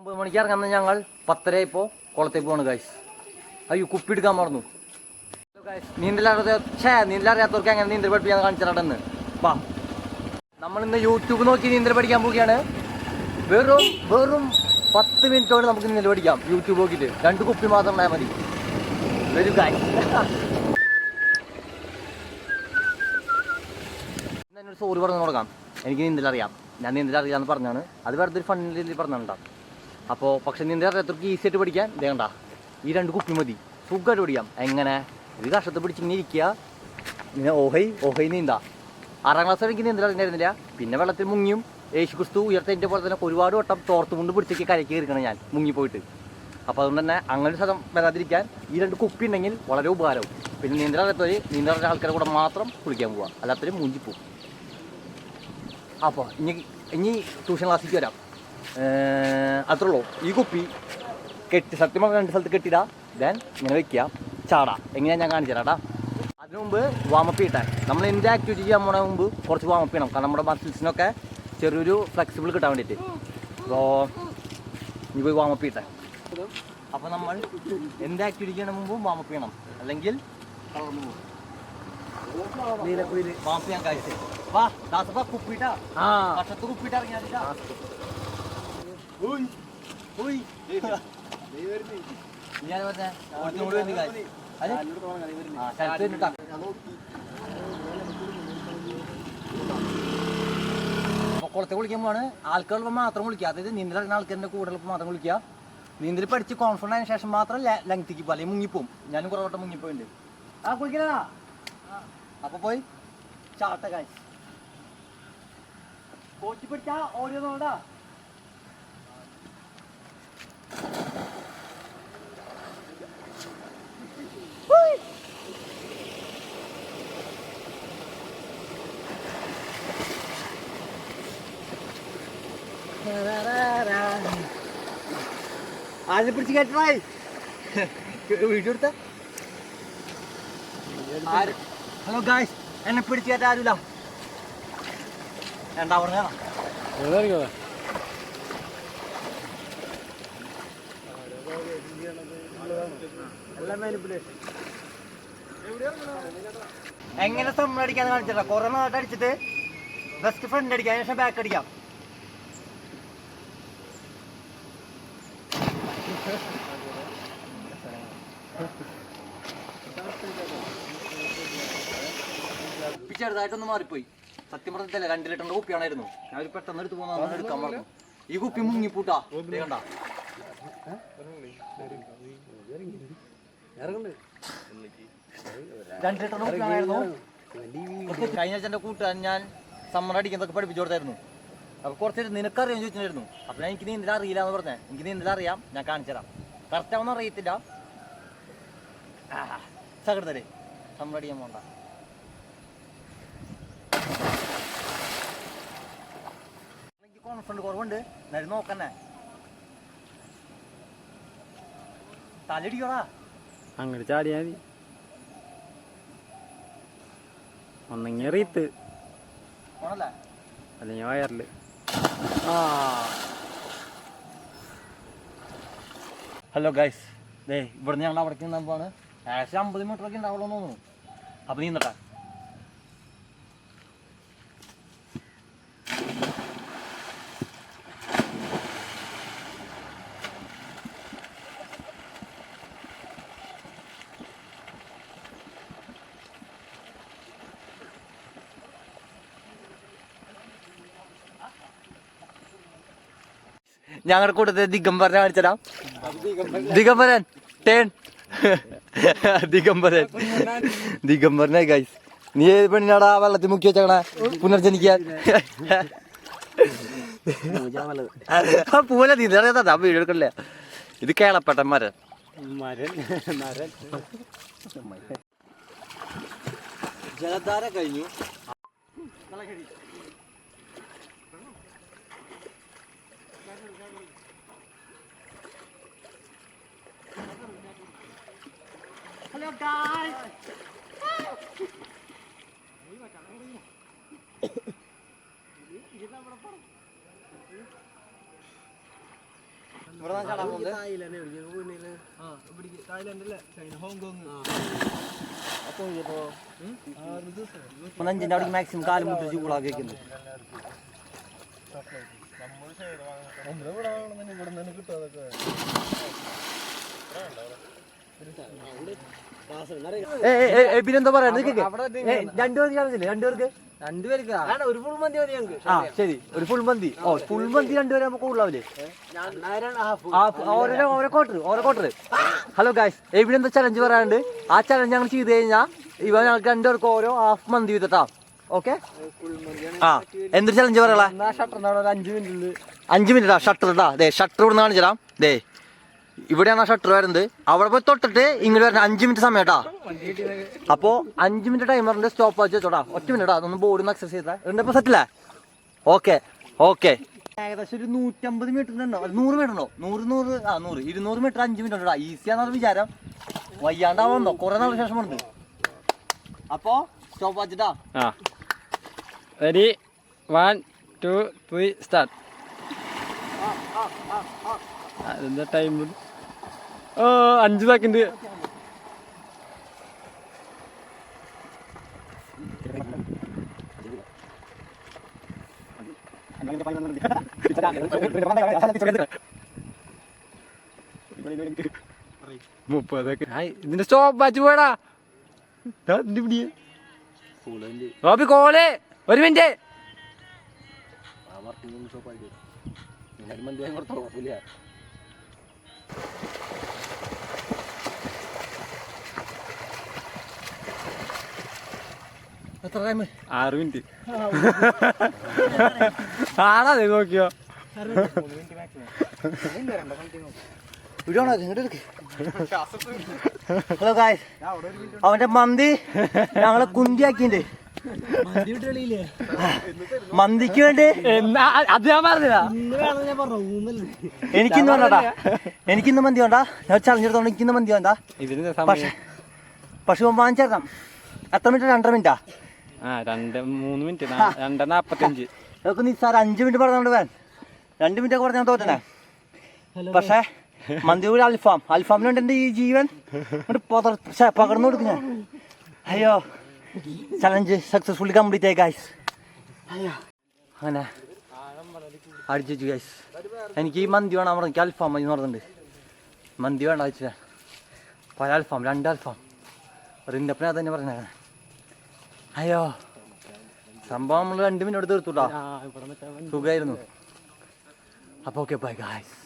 ഒമ്പത് മണിക്ക് ഇറങ്ങുന്ന ഞങ്ങൾ പത്തര ഇപ്പോൾ കുളത്തേക്ക് പോകണം ഗൈസ് അയ്യോ കുപ്പി എടുക്കാൻ മറന്നു. നീന്തലറിയാത്ത ഛേ നീന്തലറിയാത്തവർക്ക് എങ്ങനെ നീന്തൽ പഠിപ്പിക്കാൻ കാണിച്ചിട്ടുണ്ടെന്ന് വാ. നമ്മൾ ഇന്ന് യൂട്യൂബ് നോക്കി നീന്തൽ പഠിക്കാൻ പോവുകയാണ്. വെറും വെറും പത്ത് മിനിറ്റ് കൊണ്ട് നമുക്ക് നീന്തൽ പഠിക്കാം. യൂട്യൂബ് നോക്കിയിട്ട്. രണ്ട് കുപ്പി മാത്രം ഉണ്ടായാൽ മതി. വരൂ ഗൈസ് എന്നോട് സോറി പറഞ്ഞു തുടങ്ങാം. എനിക്ക് നീന്തലറിയാം. ഞാൻ നീന്തൽ അറിയാമെന്ന് പറഞ്ഞാണ്. അത് വെറുതെ ഒരു ഫണ്ണിൽ പറഞ്ഞിട്ടുണ്ടാകും അപ്പോൾ പക്ഷെ നിന്റെ എത്രക്ക് ഈസി ആയിട്ട് പഠിക്കാൻ? ഇതേ കണ്ട. ഈ രണ്ട് കുപ്പി മതി. സുഖമായിട്ട് പഠിക്കാം. എങ്ങനെ? ഇത് പിടിച്ച് പിടിച്ചിങ്ങനെ ഇരിക്കുക. പിന്നെ ഓഹൈ ഓഹൈ നീന്താ. ആറാം ക്ലാസ് എനിക്ക് നീന്തൽ അറിഞ്ഞിരുന്നില്ല പിന്നെ വെള്ളത്തിൽ മുങ്ങിയും. യേശു ക്രിസ്തു ഉയർത്തതിന്റെ പോലെ തന്നെ ഒരുപാട് വട്ടം തോർത്ത് കൊണ്ട് പിടിച്ചേക്ക് കരയ്ക്ക് കയറിക്കണം ഞാൻ മുങ്ങിപ്പോയിട്ട്. അപ്പോൾ അതുകൊണ്ട് തന്നെ അങ്ങനെ സ്ഥലം വരാതിരിക്കാൻ ഈ രണ്ട് കുപ്പി ഉണ്ടെങ്കിൽ വളരെ ഉപകാരവും. പിന്നെ നീന്തൽ അറിയാത്തവർ നീന്തൽ അറിയുന്ന ആൾക്കാരെ കൂടെ മാത്രം കുളിക്കാൻ പോവുക അല്ലാത്തവർ മുങ്ങിപ്പോവും. അപ്പോൾ ഇനി ഇനി ട്യൂഷൻ ക്ലാസ്സിലേക്ക് വരാം. ഏർ അത്രേ ഉള്ളൂ. ഈ കുപ്പി കെട്ടി സത്യം പറഞ്ഞാൽ രണ്ട് സ്ഥലത്ത് കെട്ടിടാ ദെൻ ഇങ്ങനെ വെക്കുക. ചാടാ. എങ്ങനെയാണ് ഞാൻ കാണിച്ചു തരാട്ടാ അതിനു മുമ്പ് വാമപ്പ് ചെയ്യട്ടെ. നമ്മൾ എന്ത് ആക്ടിവിറ്റി ചെയ്യാൻ പോണ മുമ്പ് കുറച്ച് വാമപ്പ് ചെയ്യണം. കാരണം നമ്മുടെ മസിൽസിനൊക്കെ ചെറിയൊരു ഫ്ലെക്സിബിൾ കിട്ടാൻ വേണ്ടിയിട്ട്. അപ്പോൾ ഇനി പോയി വാമപ്പ് ചെയ്യട്ടെ. അപ്പോൾ നമ്മൾ എന്ത് ആക്ടിവിറ്റി ചെയ്യണ മുമ്പ് വാമപ്പ് ചെയ്യണം. അല്ലെങ്കിൽ വാമപ്പ് ചെയ്യാൻ കഴിച്ചു വാ ദാസപ്പ കുപ്പിട്ടാ. വർഷത്ത് കുപ്പിട്ട് ഇറങ്ങിയാ കുളത്തെ കുളിക്കുമ്പോഴാണ് ആൾക്കാർ മാത്രം വിളിക്കുക അതായത് നീന്തൽ അറിയുന്ന ആൾക്കാരുടെ കൂടെ മാത്രം വിളിക്കുക നീന്തൽ പഠിച്ച് കോൺഫിഡന്റ് ആയതിനു ശേഷം മാത്രം ലെങ്തിക്ക് പോകും അല്ലെങ്കിൽ മുങ്ങിപ്പോവും. ഞാനും കുറേ വട്ടം മുങ്ങിപ്പോയിട്ടുണ്ട്. ആ കുളിക്കണ. അപ്പൊ പോയി. ചാട്ട കായ് കോച്ചി പിടിച്ചാ ഓടിയോ ആരെ പിടിച്ച് കയറ്റണായി വീഡിയോ എടുത്ത ഹലോ ഗായ്സ് എന്നെ പിടിച്ച് കയറ്റാൻ ആരുമില്ല. രണ്ടാ പറഞ്ഞാ എങ്ങനെ സമ്മടിക്കാന്ന് കൊറോണ കൊറേ അടിച്ചിട്ട് ബെസ്റ്റ് ഫ്രണ്ട് അടിക്കാം ശേഷം ബാക്ക് അടിക്കാം. ചെറുതായിട്ടൊന്ന് മാറിപ്പോയി. സത്യം പറഞ്ഞില്ല രണ്ട് ലിറ്ററിന്റെ കുപ്പിയാണായിരുന്നു. ഞാൻ ഒരു പെട്ടെന്ന് എടുത്ത് പോകുന്ന എടുക്കാൻ പറഞ്ഞു ഈ കുപ്പി മുങ്ങിപ്പൂട്ടാ. കണ്ട. രണ്ട് ലിറ്ററിന്റെ കുപ്പിയാണായിരുന്നു. കഴിഞ്ഞ ആഴ്ച കൂട്ടുകാരൻ ഞാൻ സമ്മർ അടിക്കുന്നതൊക്കെ പഠിപ്പിച്ചു കൊടുത്തായിരുന്നു. അപ്പൊ കുറച്ച് നിനക്കറിയാൻ ചോദിച്ചിരുന്നു അപ്പൊ ഞാൻ എനിക്ക് നീന്തൽ അറിയില്ല എന്ന് പറഞ്ഞേ. എനിക്ക് നീന്തൽ അറിയാം. ഞാൻ കാണിച്ചു തരാം. കറക്റ്റ് ആവുന്ന അറിയത്തില്ല. സകടത്തരെ സമ്മർ അടിക്കാൻ പോണ്ട. എനിക്ക് കോൺഫിഡന്റ് കുറവുണ്ട്. എന്നാലും നോക്കന്നെ. തലടിക്കോടാ അങ്ങോട്ട് ചാടിയാ മതി. ഒന്നെങ്കിൽ റീത്ത് അല്ലെങ്കിൽ വയറിൽ. ഹലോ ഗൈസ് ദേ ഇവിടുന്ന് ഞങ്ങൾ അവിടേക്ക് നിന്നാൻ പോവാണ്. ഏകദേശം അമ്പത് മീറ്റർ ഒക്കെ ഉണ്ടാവുള്ളൂ എന്ന് തോന്നുന്നു. അപ്പം നീന്തട്ടെ ഞങ്ങളുടെ കൂട്ടത്തിൽ ദിഗംബരനെ കാണിച്ചടാം ദിഗംബരൻ ടേൺ ദിഗംബരൻ. ദിഗംബരനെ ഗൈസ് നീ ഏത് പെണ്ണിനാടാ വെള്ളത്തിൽ മുക്കി വെച്ചേക്കണ? പുനർജനിക്കാൻ. ആ പൂല നീ അറിയാത്ത വീഡിയോ ഇത് കേളപ്പെട്ട മരൻ. ജലധാര കഴിഞ്ഞു. ഇവിടെ ഒന്ന് അഞ്ചിന്റെ അവിടെ മാക്സിമം കാൽ മുട്ടിച്ച് ചൂടാക്കി വെക്കുന്നത്. പിന്നെന്താ പറയാ? രണ്ടുപേർക്ക് ചാർജില്ലേ രണ്ടുപേർക്ക് രണ്ടുപേർക്ക് ഒരു ഫുൾ മന്തി മതി ഞങ്ങൾക്ക് ആ ശരി. ഒരു ഫുൾ മന്തി. ഓ ഫുൾ മന്തി രണ്ടുപേരെ നമുക്ക് ഓരോ ഓരോ ക്വാർട്ടർ ഓരോ ക്വാർട്ടർ ഹലോ ഗായ്സ് എവിടെ എന്താ ചലഞ്ച് പറയാനുണ്ട്? ആ ചലഞ്ച് ഞങ്ങൾ ചെയ്ത് കഴിഞ്ഞാൽ ഇവ ഞങ്ങൾക്ക് രണ്ടുപേർക്ക് ഓരോ ഹാഫ് മന്തി വിതട്ടാ. ഓക്കെ ആ എന്തൊരു ചലഞ്ച് പറയാ അഞ്ചു ഒരു അഞ്ച് മിനിറ്റിൽ അഞ്ച് മിനിറ്റാ ഷട്ടർ ഇട്ടാ ദേ ഷട്ടർ ഇവിടെ നിന്ന് കാണിച്ചിടാം ദേ ഇവിടെയാണ് ഷട്ടർ വരുന്നത്. അവിടെ പോയി തൊട്ടിട്ട് ഇങ്ങോട്ട് വരുന്ന അഞ്ച് മിനിറ്റ് സമയം കേട്ടാ അപ്പോ അഞ്ച് മിനിറ്റ് ടൈമറിന്റെ സ്റ്റോപ്പ് വാച്ച് വെച്ചോടാ ഒറ്റ മിനിറ്റ് അതൊന്ന് ബോർഡ് ഒന്ന് എക്സസൈസ് ചെയ്താ ഇപ്പൊ സെറ്റില്ലേ ഓക്കെ ഓക്കെ ഏകദേശം ഒരു നൂറ്റമ്പത് മീറ്റർ ഉണ്ടോ നൂറ് മീറ്റർ ഉണ്ടോ നൂറ് നൂറ് ആ നൂറ്. ഇരുന്നൂറ് മീറ്റർ അഞ്ച് മിനിറ്റ് ഉണ്ടോ ഈസിയാന്നുള്ള വിചാരം. വയ്യാണ്ടാവുന്നോ കുറെ നാൾ ഉണ്ട് അപ്പോ സ്റ്റോപ്പ് വെച്ചിട്ടാ ആ. Ready one two three start അതെന്താ ടൈം അഞ്ച് സെക്കൻഡ് മുപ്പതൊക്കെ. ഇതിന്റെ സ്റ്റോപ്പ് വാച്ച് പോയടാ. റോബി കോൾ ഒരു മിനിറ്റ് എത്ര ടൈം ആറ് മിനിറ്റ് ആടാ നീ നോക്കിയോ? ഹലോ ഗായ് അവന്റെ മന്തി ഞങ്ങളെ കുന്തിയാക്കിണ്ട് മന്തിക്ക് വേണ്ടി എന്നാ അത് ഞാൻ പറഞ്ഞില്ല എനിക്കിന്ന് വേണ്ടാ എനിക്കിന്ന് മന്തി വേണ്ട. ഞാൻ ചറിഞ്ഞെടുത്തോണ്ട് എനിക്കിന്ന് മന്തി വേണ്ട. പക്ഷെ പക്ഷെ വാങ്ങിച്ചേക്കാം എത്ര മിനിറ്റ് രണ്ടര മിനിറ്റാ ആ രണ്ട് മൂന്ന് മിനിറ്റ്. രണ്ട് നാപ്പത്തഞ്ച് നമുക്ക് നിസ്സാര അഞ്ച് മിനിറ്റ് പറഞ്ഞോണ്ട് വേൻ രണ്ട് മിനിറ്റ് ഒക്കെ പറഞ്ഞാൽ തോറ്റനെ. പക്ഷേ മന്തി കൂടി അൽഫാം. അൽഫാമിനുണ്ട് എന്റെ എന്റെ ഈ ജീവൻ? പുതർ പകർന്നു കൊടുക്കും ഞാൻ. അയ്യോ ചലഞ്ച് സക്സസ്ഫുള്ളി കംപ്ലീറ്റ് ആയി ഗൈസ് അയ്യോ. അങ്ങനെ അടിച്ചു ഗൈസ് എനിക്ക് ഈ മന്തി വേണം പറഞ്ഞു എനിക്ക് അൽഫാം മതി പറഞ്ഞിട്ടുണ്ട്. മന്തി വേണ്ട അയച്ചു പല അൽഫാം രണ്ട് അൽഫാം. റിന്റപ്പിനെ അത് തന്നെ പറഞ്ഞേ അയ്യോ. സംഭവം നമ്മൾ രണ്ട് മിനിറ്റ് എടുത്ത് തീർത്തുട്ടാ സുഖമായിരുന്നു അപ്പോൾ ഓക്കെ ബൈ ഗായ്സ്